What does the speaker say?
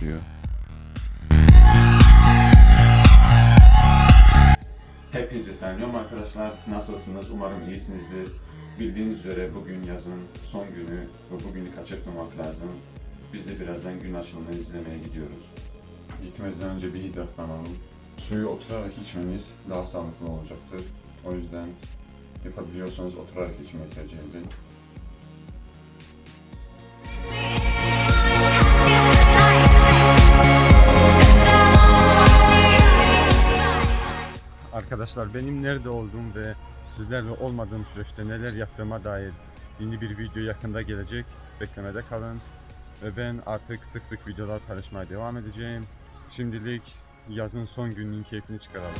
geliyor. Hepinize selamlıyorum arkadaşlar. Nasılsınız? Umarım iyisinizdir. Bildiğiniz üzere bugün yazın son günü ve bugünü kaçırmamak lazım. Biz de birazdan gün açılımını izlemeye gidiyoruz. Gitmezden önce bir hidratlanalım. Suyu oturarak içmemiz daha sağlıklı olacaktır. O yüzden yapabiliyorsanız oturarak içmeyi tercih edin. Arkadaşlar benim nerede olduğum ve sizlerle olmadığım süreçte neler yaptığıma dair yeni bir video yakında gelecek. Beklemede kalın. Ve ben artık sık sık videolar paylaşmaya devam edeceğim. Şimdilik yazın son gününün keyfini çıkaralım.